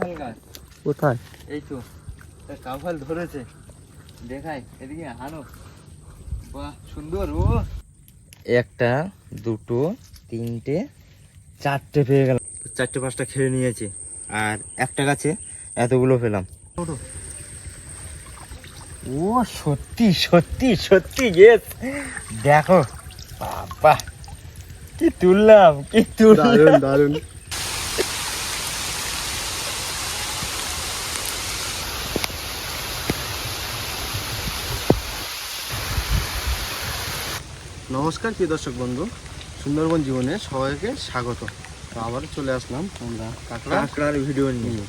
কাঁঠাল গাছ? কোথায়? এই তো কাঁঠাল ধরেছে। দেখাই এদিকে হানো বাহ সুন্দর ও। একটা দুটো তিনটে চারটে পেয়ে গেলাম। চারটে পাঁচটা খেয়ে নিয়েছি। আর একটা গাছে এতগুলো পেলাম। ও সত্যি সত্যি সত্যি গেস দেখো বাবা কি তুললাম কি তুললাম। দারুণ। নমস্কার প্রিয় দর্শক বন্ধু। সুন্দরবন জীবনে সবাইকে স্বাগত। তো আবার চলে আসলাম আমরা কাঁকড়া কাঁকড়ার ভিডিও নিয়ে।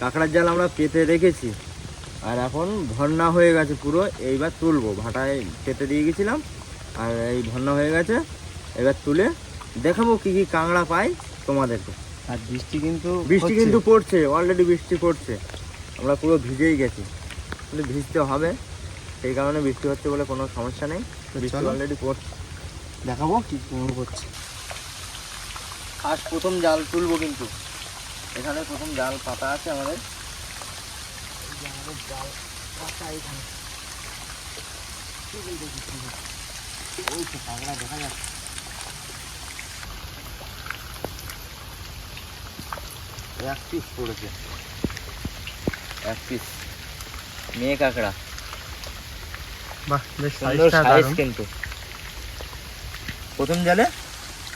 কাঁকড়ার জাল আমরা পেতে রেখেছি। আর এখন ভর্না হয়ে গেছে পুরো এইবার তুলবো। ভাটায় পেতে দিয়ে গেছিলাম আর এই ভর্না হয়ে গেছে। এবার তুলে দেখাবো কি কি কাঁকড়া পাই তোমাদেরকে। আর বৃষ্টি কিন্তু বৃষ্টি কিন্তু পড়ছে অলরেডি বৃষ্টি পড়ছে। আমরা পুরো ভিজেই গেছি। কিন্তু ভিজতে হবে সেই কারণে বৃষ্টি হচ্ছে বলে কোনো সমস্যা নেই। বৃষ্টি অলরেডি পড়ছে। দেখাবো কি কেমন করছে। ফার্স্ট প্রথম জাল তুলবো কিন্তু। এখানে প্রথম জাল পাতা আছে আমাদের। এই যে আমাদের জাল পাতা এখানে ওই তো দেখা যাচ্ছে এক পিস পড়েছে। এক পিস মেয়ে কাঁকড়া। বাহ বেশ সাইজ কিন্তু। প্রথম জালে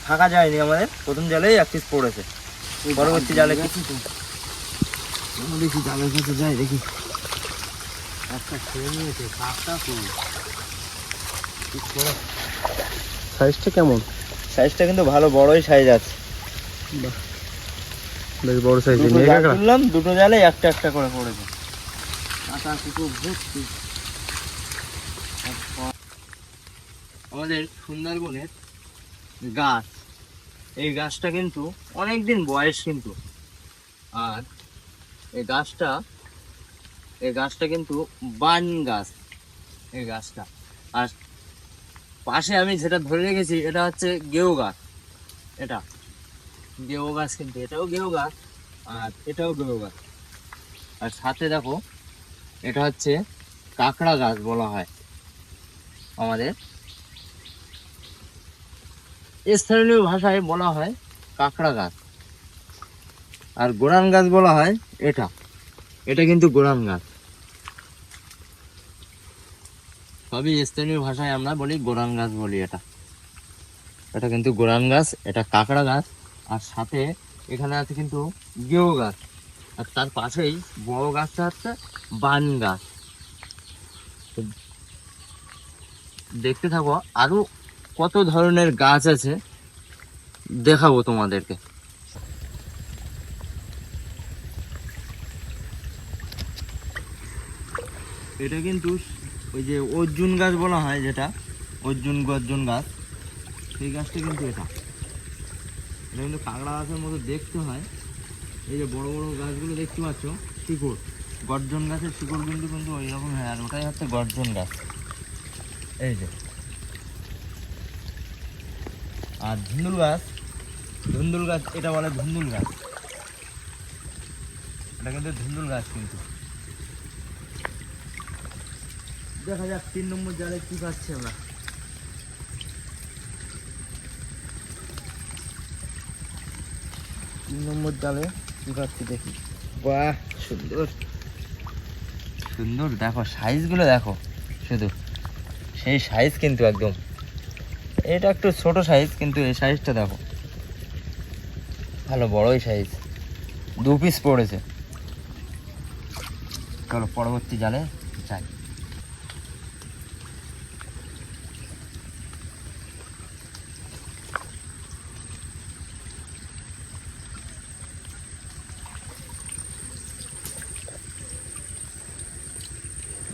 ফাঁকা যায়নি আমাদের প্রথম জালেই এক পিস পড়েছে। পরবর্তী জালে দেখি জালের কাছে যাই দেখি। একটা খেয়ে নিয়েছে কাকটা সাইজটা কেমন? সাইজটা কিন্তু ভালো বড়ই সাইজ আছে। বাহ। বেশ বড় মেয়ে তুললাম দুটো জালে একটা একটা করে পড়েছে। কুকুর ভর্তি। আমাদের সুন্দরবনের গাছ। এই গাছটা কিন্তু অনেক দিন বয়স কিন্তু। আর এই গাছটা এই গাছটা কিন্তু বান গাছ, এই গাছটা। আর পাশে আমি যেটা ধরে রেখেছি, এটা হচ্ছে গেউ গাছ। এটা। গেউ গাছ কিন্তু, এটাও গেউ গাছ, আর এটাও গেউ গাছ। আর সাথে দেখো, এটা হচ্ছে কাঁকড়া গাছ বলা হয় আমাদের। স্থানীয় ভাষায় বলা হয় কাঁকড়া গাছ। আর গোরান গাছ বলা হয় এটা। এটা কিন্তু গোরান গাছ। সবই স্থানীয় ভাষায় আমরা বলি গোরান গাছ বলি এটা। এটা কিন্তু গোরান গাছ, এটা কাঁকড়া গাছ, আর সাথে এখানে আছে কিন্তু গেও গাছ। আর তার পাশেই বড় গাছটা হচ্ছে বান গাছ। দেখতে থাকো আরও কত ধরনের গাছ আছে দেখাবো তোমাদেরকে। এটা কিন্তু ওই যে অর্জুন গাছ বলা হয় যেটা, অর্জুন গর্জন গাছ। সেই গাছটা কিন্তু এটা। এটা কিন্তু কাঁকড়া গাছের মতো দেখতে হয়। এই যে বড় বড় গাছগুলো দেখতে পাচ্ছ, শিকড়। গর্জন গাছের শিকড় কিন্তু কিন্তু ওই রকম হয়, আর ওটাই হচ্ছে গর্জন গাছ। এই যে। আর ধুন্দুল গাছ। ধুন্দুল গাছ এটা বলে ধুন্দুল গাছ। এটা কিন্তু ধুন্দুল গাছ কিন্তু। দেখা যাক তিন নম্বর জালে কি পাচ্ছি আমরা। তিন নম্বর জালে কি পাচ্ছি দেখি। বাহ সুন্দর। সুন্দর দেখো সাইজগুলো দেখো। শুধু সেই সাইজ কিন্তু একদম। এটা একটু ছোট সাইজ কিন্তু এই সাইজটা দেখো। ভালো বড়ই সাইজ দু পিস পড়েছে। চলো পরবর্তী জালে যাই।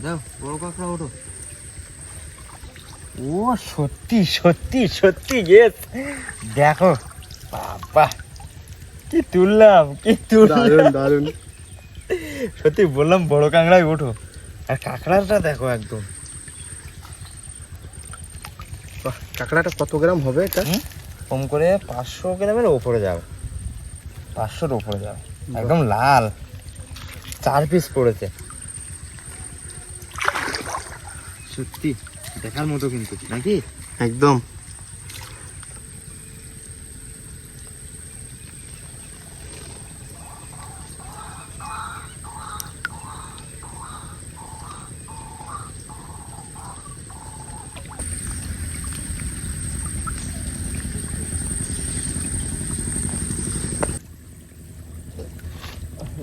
দাও বড় কাঁকড়া ওঠো। ও সত্যি সত্যি সত্যি গেস দেখো বাবা কি তুললাম কি তুললাম। দারুণ সত্যি বললাম বড় কাঁকড়ায় ওঠো। আর কাঁকড়াটা দেখো একদম। কাঁকড়াটা কত গ্রাম হবে এটা? কম করে পাঁচশো গ্রামের ওপরে যাও। পাঁচশোর ওপরে যাও। একদম লাল। চার পিস পড়েছে। সত্যি। দেখার মতো কিন্তু নাকি? একদম।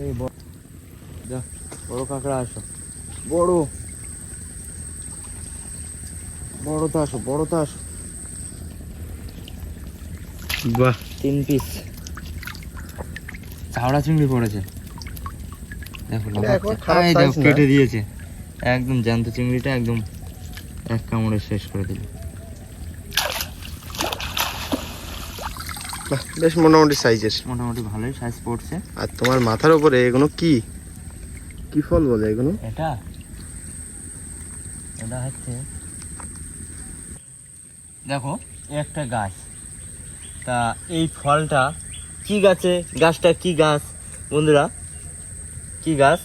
এই বড় কাঁকড়া আসো। বড়। বড় তো আসো বড় তো আসো। বাহ। তিন পিস চাওড়া চিংড়ি পড়েছে। দেখো। কেটে দিয়েছে। একদম জ্যান্ত চিংড়িটা একদম এক কামড়ে শেষ করে দিল। বেশ মোটামুটি সাইজের মোটামুটি ভালোই সাইজ পড়ছে। আর তোমার মাথার উপরে এগুলো কি? কি ফল বলে এগুলো? এটা? এটা হচ্ছে দেখো, একটা গাছ। তা এই ফলটা কি গাছে? গাছটা কি গাছ? বন্ধুরা, কি গাছ?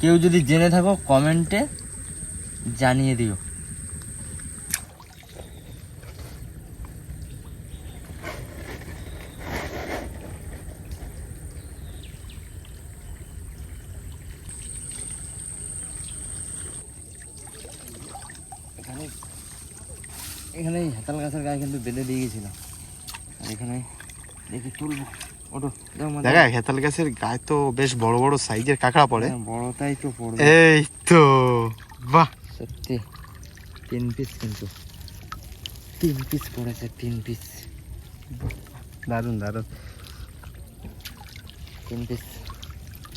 কেউ যদি জেনে থাকো, কমেন্টে জানিয়ে দিও এখানে এখানে গাছের গায়ে কিন্তু বেঁধে দিয়ে গেছিলাম। আর এখানে দেখি তুলবো। ওটো যাও মা, দেখা হেতাল গাছের গায়ে তো বেশ বড় বড় সাইজের কাঁকড়া পড়ে। হ্যাঁ, বড়টাই তো পড়বে। এই তো বাহ। সত্যি তিন পিস কিন্তু। তিন পিস পড়েছে তিন পিস দারুণ দারুণ তিন পিস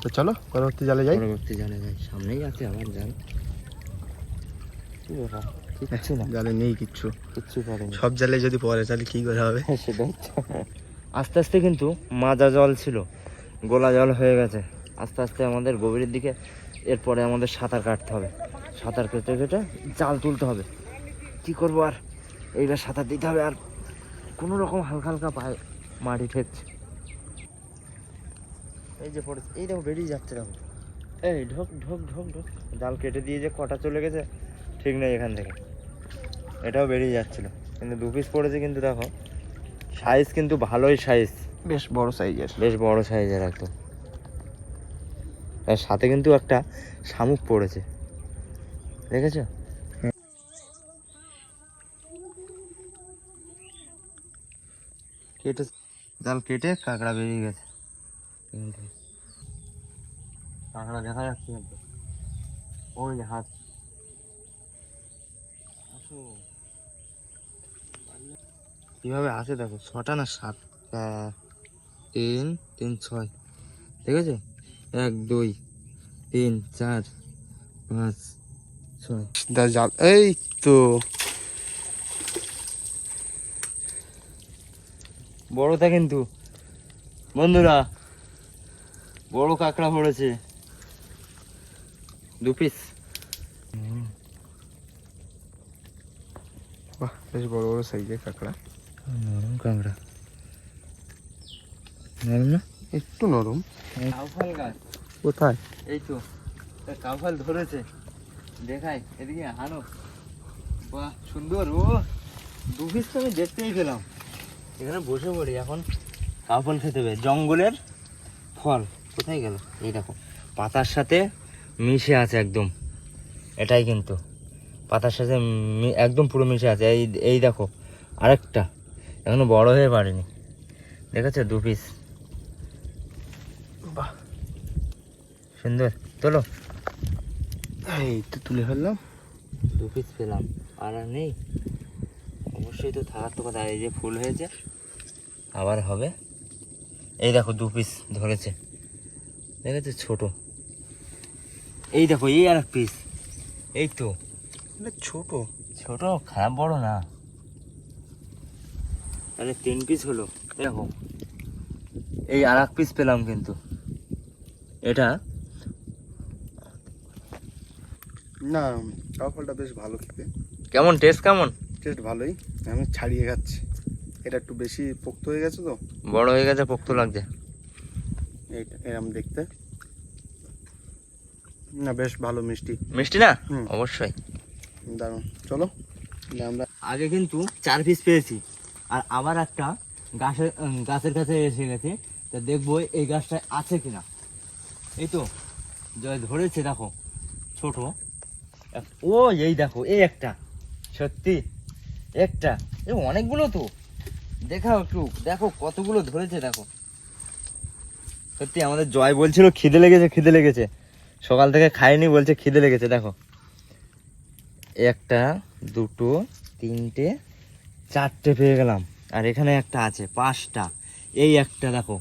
তো চলো পরবর্তী জালে যাই। পরবর্তী জানে যাই। সামনেই আছে আমার কি ব্যাপার? কিচ্ছু না। জালে নেই কিচ্ছু। কিচ্ছু করেনি সব জালে যদি পড়ে তাহলে কি করে হবে? সেটাই। আস্তে আস্তে কিন্তু মাজা জল ছিল গোলা জল হয়ে গেছে। আস্তে আস্তে আমাদের গভীরের দিকে এরপরে আমাদের সাঁতার কাটতে হবে। সাঁতার কেটে কেটে জাল তুলতে হবে। কি করব আর? এইবার সাঁতার দিতে হবে আর কোনো রকম হালকা হালকা পায়ে মাটি ঠেকছে। এই যে পড়েছে এই দেখো বেরিয়ে যাচ্ছে দেখো। এই ঢোক ঢোক ঢোক ঢোক। জাল কেটে দিয়ে যে কটা চলে গেছে ঠিক নেই এখান থেকে। এটাও বেরিয়ে যাচ্ছিল। কিন্তু দু পিস পড়েছে কিন্তু দেখো সাইজ কিন্তু ভালোই সাইজ বেশ বড় সাইজের বেশ বড় সাইজের একদম। তার সাথে কিন্তু একটা শামুক পড়েছে। দেখেছ? কেটে জাল কেটে কাঁকড়া বেরিয়ে গেছে। কাঁকড়া দেখা যাচ্ছে ওই হাত। আসো। কীভাবে আছে দেখো, ছটা না সাতটা? তিন তিন, ছয়। ঠিক আছে? এক, দুই, তিন, চার, পাঁচ, ছয়। জাল, এই তো। বড়টা কিন্তু, বন্ধুরা, বড় কাঁকড়া পড়েছে। দু পিস বেশ বড় বড় সাইজের কাঁকড়া। নরম কাঁকড়া। নরম না? একটু নরম। কাউফাল গাছ। কোথায়? এই তো কাউফাল ধরেছে। দেখাই এদিকে হানো বাহ সুন্দর ও। দু পিস তো আমি দেখতেই পেলাম। এখানে বসে পড়ি এখন। কাউফল খেতে হবে। জঙ্গলের ফল। কোথায় গেল? এই দেখো পাতার সাথে মিশে আছে একদম। এটাই কিন্তু। পাতার সাথে মি- একদম পুরো মিশে আছে। এই এই দেখো আরেকটা। এখনও বড় হয়ে পারেনি। দেখেছ দু পিস বাহ। সুন্দর। তোলো। এই তো তুলে ফেললাম। দু পিস পেলাম। আর নেই। অবশ্যই তো থাকার তো কথা। এই যে ফুল হয়েছে আবার হবে। এই দেখো দু পিস ধরেছে। দেখেছ ছোট। এই দেখো এই আর এক পিস এই তো। এটা ছোট। ছোট খারাপ বড় না। তাহলে তিন পিস হলো। দেখো। এই আর এক পিস পেলাম কিন্তু। এটা? না কাঁকড়াটা বেশ ভালো খেতে। কেমন? টেস্ট কেমন? টেস্ট ভালোই। আমি ছাড়িয়ে খাচ্ছি। এটা একটু বেশি পোক্ত হয়ে গেছে তো। বড় হয়ে গেছে পোক্ত লাগছে। এইটা এরম দেখতে। না বেশ ভালো মিষ্টি। মিষ্টি না? হুম। অবশ্যই। দারুণ। চলো আমরা আগে কিন্তু চার পিস পেয়েছি। আর আবার একটা গাছের গাছের কাছে এসে গেছে। তা দেখব এই গাছটায় আছে কিনা। এই তো, জয় ধরেছে, দেখো, ছোট। ও, এই দেখো, এই একটা, সত্যি, একটা। এ, অনেকগুলো তো। দেখাও একটু, দেখো কতগুলো ধরেছে, দেখো। সত্যি, আমাদের জয় বলছিল, খিদে লেগেছে খিদে লেগেছে। সকাল থেকে খাইনি বলছে খিদে লেগেছে, দেখো। একটা, দুটো, তিনটে চারটে পেয়ে গেলাম। আর এখানে একটা আছে পাঁচটা। এই একটা দেখো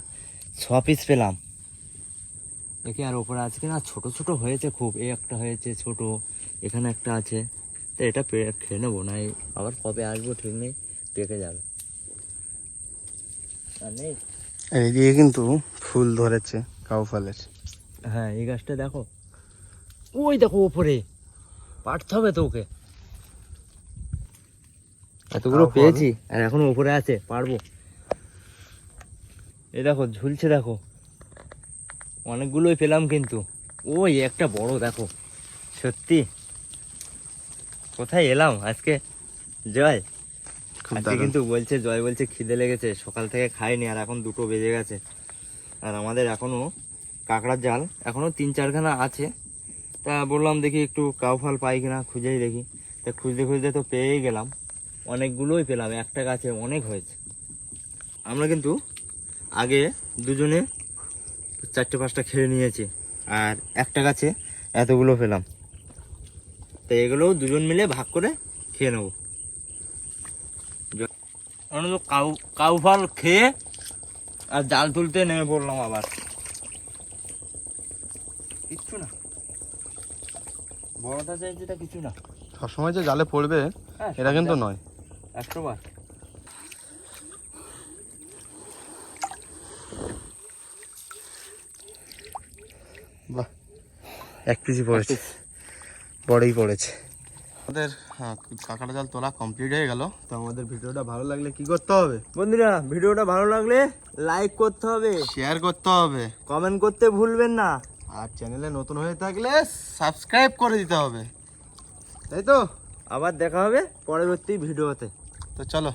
ছ পিস পেলাম। দেখি আর ওপরে আছে কিনা ছোট ছোট হয়েছে খুব। এই একটা হয়েছে ছোট এখানে একটা আছে। তো এটা পেয়ে খেয়ে নেব না এই আবার কবে আসব ঠিক নেই পেকে যাবে। আর নেই? এইদিকে কিন্তু ফুল ধরেছে কাউ ফলের। হ্যাঁ এই গাছটা দেখো। ওই দেখো ওপরে পাঠতে হবে তো ওকে। এতগুলো পেয়েছি আর এখনও উপরে আছে পারব। এ দেখো ঝুলছে দেখো। অনেকগুলোই পেলাম কিন্তু। ওই একটা বড় দেখো। সত্যি। কোথায় এলাম আজকে? জয়। আজকে কিন্তু বলছে জয় বলছে খিদে লেগেছে। সকাল থেকে খাইনি আর এখন দুটো বেজে গেছে। আর আমাদের এখনও কাঁকড়ার জাল এখনও তিন চারখানা আছে। তা বললাম দেখি একটু কাউ ফাল পাই কিনা খুঁজেই দেখি। তা খুঁজতে খুঁজতে তো পেয়েই গেলাম। অনেকগুলোই পেলাম একটা গাছে অনেক হয়েছে। আমরা কিন্তু আগে দুজনে চারটে পাঁচটা খেয়ে নিয়েছি আর একটা গাছে এতগুলো পেলাম। তো এগুলো দুজন মিলে ভাগ করে খেয়ে নেব। কাউ কাউ ফল খেয়ে আর জাল তুলতে নেমে পড়লাম আবার। কিচ্ছু না। বড়টা চাইছে কিছু না। সবসময় যে জালে পড়বে হ্যাঁ, এটা কিন্তু নয়। একশো বার। বাহ এক পিসি পড়েছে। বড়ই পড়েছে। আমাদের হ্যাঁ, কাঁকড়া জাল তোলা কমপ্লিট হয়ে গেল। তো আমাদের ভিডিওটা ভালো লাগলে কি করতে হবে? বন্ধুরা ভিডিওটা ভালো লাগলে লাইক করতে হবে। শেয়ার করতে হবে। কমেন্ট করতে ভুলবেন না। আর চ্যানেলে নতুন হয়ে থাকলে সাবস্ক্রাইব করে দিতে হবে। তাই তো? আবার দেখা হবে পরবর্তী ভিডিওতে। তো চলো